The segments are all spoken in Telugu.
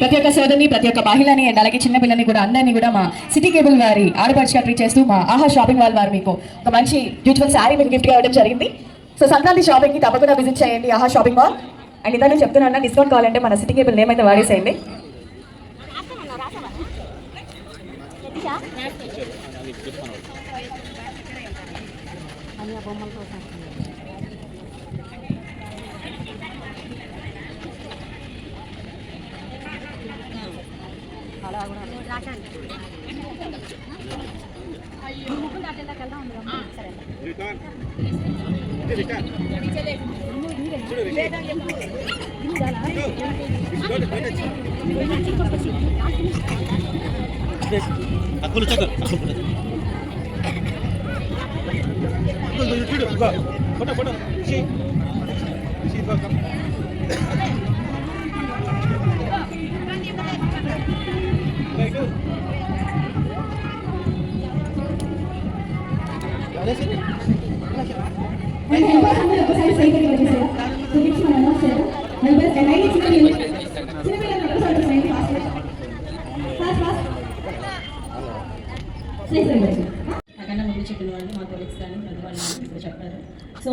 ప్రతి ఒక్క సోదరిని ప్రతి ఒక్క మహిళని అండ్ అలాగే చిన్నపిల్లని కూడా అందరినీ కూడా మా సిటీ కేబుల్ వారి ఆడపడిచిగా ట్రీట్ చేస్తూ మా ఆహా షాపింగ్ వాల్ వారు మీకు ఒక మంచి బ్యూటిఫుల్ శారీ మీకు గిఫ్ట్గా ఇవ్వడం జరిగింది. సో సంక్రాంతి షాపింగ్కి తప్పకుండా విజిట్ చేయండి ఆహా షాపింగ్ మాల్ అండ్ ఇదని చెప్తున్నా డిస్కౌంట్ కావాలంటే మన సిటీ కేబుల్ నేమ్ అయితే వాడేసేయండి. అక్కులు చక్కర్ చూడు. Photo photo. ఒకసారి సైకిల్ వచ్చేసారు. టికెట్స్ మనం అనౌన్స్ చేయాలి నెంబర్ ఎన్ఐడి చిన్న చిన్నపిల్లలు ఒకసారి cycle fast fast fast cycle వచ్చేసారు. నాకన్నా ముందు చెప్పిన వాళ్ళు మా కొలీగ్స్ కానీ ప్రతి వాళ్ళు ఇప్పుడు చెప్పారు. సో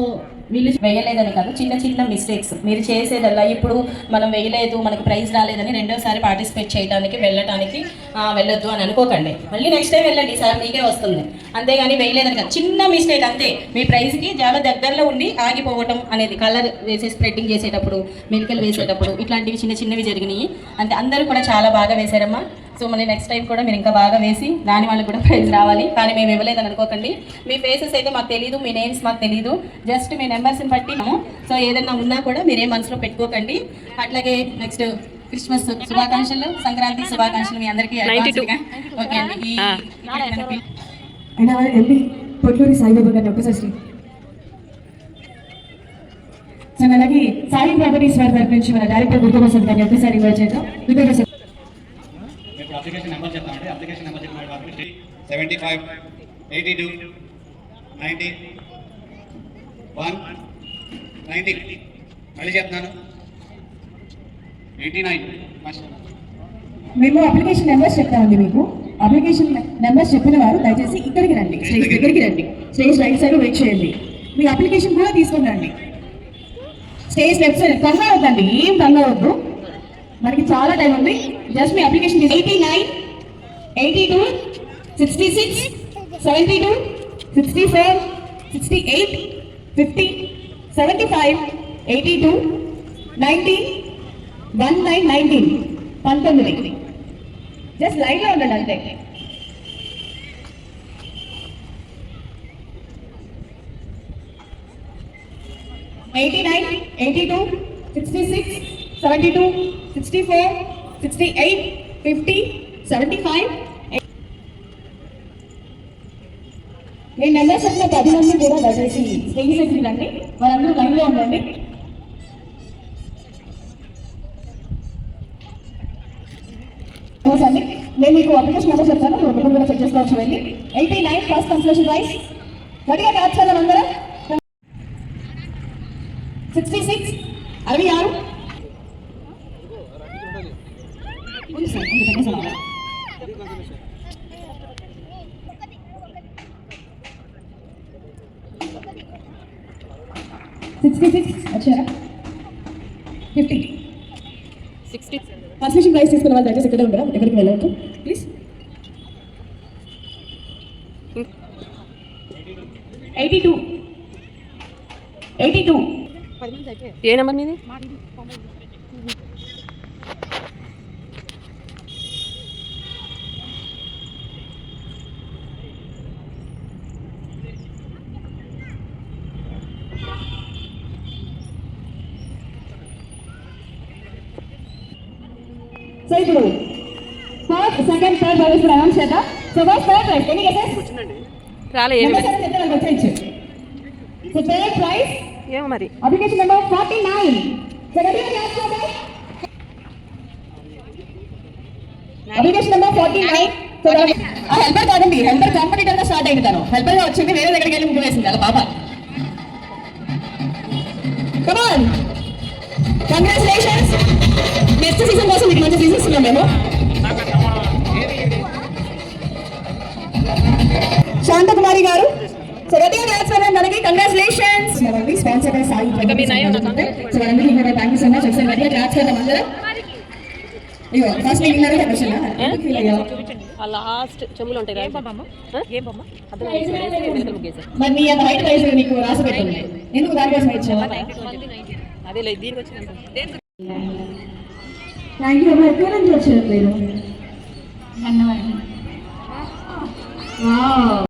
వీళ్ళు వేయలేదని కాదు చిన్న చిన్న మిస్టేక్స్ మీరు చేసేదల్లా ఇప్పుడు మనం వేయలేదు మనకు ప్రైజ్ రాలేదని రెండోసారి పార్టిసిపేట్ చేయడానికి వెళ్ళటానికి వెళ్ళొద్దు అని అనుకోకండి. మళ్ళీ నెక్స్ట్ టైం వెళ్ళండి సార్ మీకే వస్తుంది. అంతేగాని వేయలేదని కాదు. చిన్న మిస్టేక్ అంతే. మీ ప్రైజ్కి చాలా దగ్గరలో ఉండి ఆగిపోవటం అనేది కలర్ వేసే స్ప్రెడ్డింగ్ చేసేటప్పుడు మెలికలు వేసేటప్పుడు ఇట్లాంటివి చిన్న చిన్నవి జరిగినాయి. అంటే అందరూ కూడా చాలా బాగా వేశారమ్మా. సో మళ్ళీ నెక్స్ట్ టైం కూడా మీరు ఇంకా బాగా వేసి దాని వాళ్ళకి కూడా ప్రైజ్ రావాలి. కానీ మేము ఇవ్వలేదని అనుకోకండి. మీ ఫేసెస్ అయితే మాకు తెలియదు మీ నేమ్స్ మాకు తెలియదు జస్ట్ మీ నెంబర్స్ని బట్టి మేము. సో ఏదైనా ఉన్నా కూడా మీరేం మనసులో పెట్టుకోకండి. అట్లాగే నెక్స్ట్ క్రిస్మస్ శుభాకాంక్షలు సంక్రాంతి శుభాకాంక్షలు మీ అందరికీ. ఓకే అండి. ఎంపీ పొట్లూరి సాయిబాబా గారిని ఒక్కసారి సో అలాగే సాయి ప్రాపర్టీస్ వారి తరపు నుంచి మన డైరెక్టర్ దుర్గప్రసాద్ గారిని ఒక్కసారి దుర్గప్రసాద్ ఇప్పుడు అప్లికేషన్ నెంబర్ చెప్తామండి అప్లికేషన్ నెంబర్ చెప్పిన కాబట్టి seventy five eighty two ninety one ninety మళ్ళీ చెప్తున్నాను. ఎయిటీ నైన్ మేము అప్లికేషన్ నెంబర్స్ చెప్తామండి మీకు. అప్లికేషన్ నెంబర్స్ చెప్పిన వారు దయచేసి ఇక్కడికి రండి. స్టేజ్ దగ్గరికి రండి. స్టేజ్ రైట్ సైడ్ వెయిట్ చేయండి. మీ అప్లికేషన్ కూడా తీసుకొని రండి స్టేజ్ లెఫ్ట్ సైడ్. కంగారు అవుతండి ఏం కంగారు వద్దు. మనకి చాలా టైం ఉంది. జస్ట్ మీ application eighty nine eighty two sixty six seventy two sixty four sixty eight fifty seventy five eighty two nineteen one nine nineteen పంతొమ్మిది జస్ట్ లైన్లో ఉండండి అంతే. Eighty nine eighty two sixty six seventy two sixty four sixty eight fifty seventy five నేను నెంబర్ చెప్పిన పది మంది కూడా దయచేసి స్టేజ్ దగ్గరికి రండి వారందరూ లైన్లో ఉండండి. అండి. నేను మీకు అప్లికేషన్ నెంబర్ చెప్తాను. మీరు మీరు కూడా చెక్ చేసుకోవచ్చు వెళ్ళి. Eighty nine first consolation prize గట్టిగా క్యాచ్ చేద్దాం అందరం. సిక్స్టీ సిక్స్ అరవై ఆరు. సిక్స్టీ సిక్స్ వచ్చారా ఫిఫ్టీ సిక్స్టీ కన్సలేషన్ ప్రైస్ తీసుకున్న వాళ్ళు దయచేసి ఇక్కడే ఉండరా ఎక్కడికి వెళ్ళవద్దు please eighty two eighty two A number మీది? సో ఇప్పుడు ఫస్ట్ సెకండ్ థర్డ్ ప్రైస్ కూడా అనౌన్స్ చేద్దాం. సో ఫస్ట్ థర్డ్ ప్రైస్ ఎన్ని గెసెస్ రాలే వచ్చేయచ్చు సో థర్డ్ ప్రైస్ ఏమో మరి. Application number forty nine so చేద్దాం application number forty nine so helper కాదండి. హెల్పర్ కాంపిటేటర్గా స్టార్ట్ అయింది తను. హెల్పర్గా వచ్చింది వేరే దగ్గరికి వెళ్ళి ముగ్గు వేసింది. అలా పాప. కమాన్ కంగ్రాచులేషన్స్ నెక్స్ట్ సీజన్ కోసం మీకు మంచి కొంచెం తీసిస్తున్నాం మేము. శాంతకుమారి గారు. సో గట్టిగా మనకి కంగ్రాచులేషన్స్ అండి స్పాన్సర్ బై సాయి సో వాళ్ళందరికీ కూడా థ్యాంక్ యూ సో మచ్ ఒకసారి గట్టిగా క్లాస్ చేద్దాం అందరం. ఇగో ఫస్ట్ నేను విన్నారా క్వశ్చన్ ఫీల్ అయ్యా ఆ లాస్ట్ చెమ్ములు ఉంటాయి ఏం బొమ్మ ఏం బొమ్మ? మరి నీ అంత హైట్ వైజ్ నీకు రాసి పెట్టింది. ఎందుకు దానికోసం ఇచ్చావా? అదే లేదు దీనికి వచ్చిన థ్యాంక్ యూ